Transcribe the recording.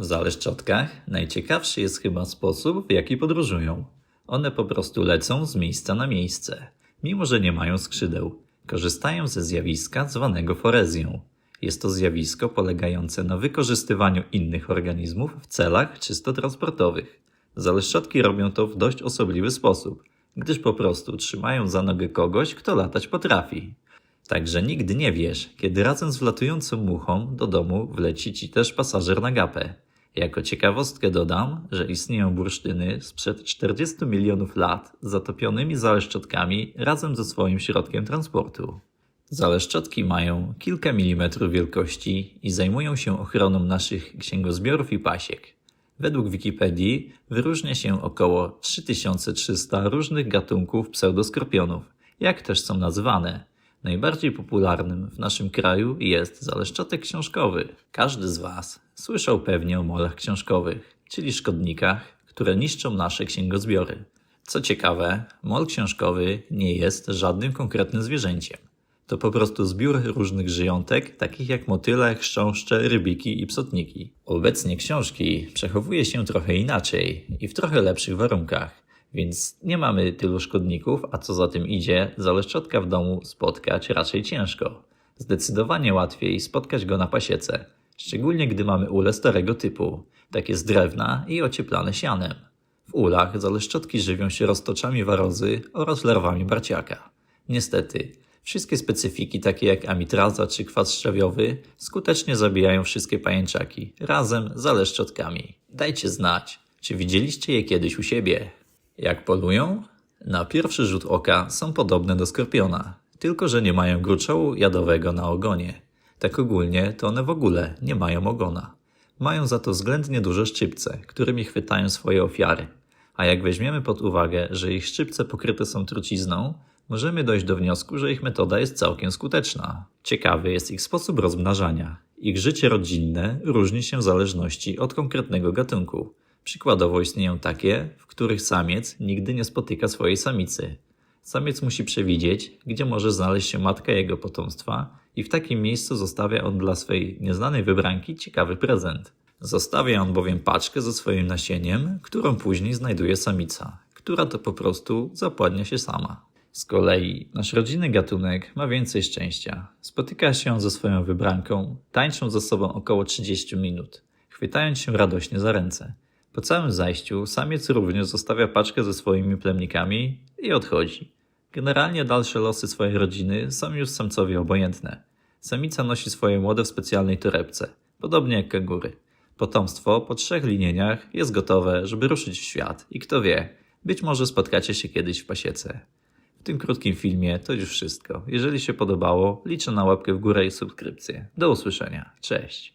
W zaleszczotkach najciekawszy jest chyba sposób, w jaki podróżują. One po prostu lecą z miejsca na miejsce, mimo że nie mają skrzydeł. Korzystają ze zjawiska zwanego forezją. Jest to zjawisko polegające na wykorzystywaniu innych organizmów w celach czysto transportowych. Zaleszczotki robią to w dość osobliwy sposób, gdyż po prostu trzymają za nogę kogoś, kto latać potrafi. Także nigdy nie wiesz, kiedy razem z wlatującą muchą do domu wleci ci też pasażer na gapę. Jako ciekawostkę dodam, że istnieją bursztyny sprzed 40 milionów lat z zatopionymi zaleszczotkami razem ze swoim środkiem transportu. Zaleszczotki mają kilka milimetrów wielkości i zajmują się ochroną naszych księgozbiorów i pasiek. Według Wikipedii wyróżnia się około 3300 różnych gatunków pseudoskorpionów, jak też są nazywane. Najbardziej popularnym w naszym kraju jest zaleszczotek książkowy. Każdy z Was słyszał pewnie o molach książkowych, czyli szkodnikach, które niszczą nasze księgozbiory. Co ciekawe, mol książkowy nie jest żadnym konkretnym zwierzęciem. To po prostu zbiór różnych żyjątek, takich jak motyle, chrząszcze, rybiki i psotniki. Obecnie książki przechowuje się trochę inaczej i w trochę lepszych warunkach, więc nie mamy tylu szkodników, a co za tym idzie, zaleszczotka w domu spotkać raczej ciężko. Zdecydowanie łatwiej spotkać go na pasiece, szczególnie gdy mamy ule starego typu, takie z drewna i ocieplane sianem. W ulach zaleszczotki żywią się roztoczami warozy oraz larwami barciaka. Niestety, wszystkie specyfiki takie jak amitraza czy kwas szczawiowy skutecznie zabijają wszystkie pajęczaki razem z zaleszczotkami. Dajcie znać, czy widzieliście je kiedyś u siebie. Jak polują? Na pierwszy rzut oka są podobne do skorpiona, tylko że nie mają gruczołu jadowego na ogonie. Tak ogólnie to one w ogóle nie mają ogona. Mają za to względnie duże szczypce, którymi chwytają swoje ofiary. A jak weźmiemy pod uwagę, że ich szczypce pokryte są trucizną, możemy dojść do wniosku, że ich metoda jest całkiem skuteczna. Ciekawy jest ich sposób rozmnażania. Ich życie rodzinne różni się w zależności od konkretnego gatunku. Przykładowo istnieją takie, w których samiec nigdy nie spotyka swojej samicy. Samiec musi przewidzieć, gdzie może znaleźć się matka jego potomstwa i w takim miejscu zostawia on dla swej nieznanej wybranki ciekawy prezent. Zostawia on bowiem paczkę ze swoim nasieniem, którą później znajduje samica, która to po prostu zapładnia się sama. Z kolei nasz rodzinny gatunek ma więcej szczęścia. Spotyka się ze swoją wybranką, tańczą ze sobą około 30 minut, chwytając się radośnie za ręce. Po całym zajściu samiec również zostawia paczkę ze swoimi plemnikami i odchodzi. Generalnie dalsze losy swojej rodziny są już samcowi obojętne. Samica nosi swoje młode w specjalnej torebce, podobnie jak kangury. Potomstwo po trzech linieniach jest gotowe, żeby ruszyć w świat i kto wie, być może spotkacie się kiedyś w pasiece. W tym krótkim filmie to już wszystko. Jeżeli się podobało, liczę na łapkę w górę i subskrypcję. Do usłyszenia. Cześć.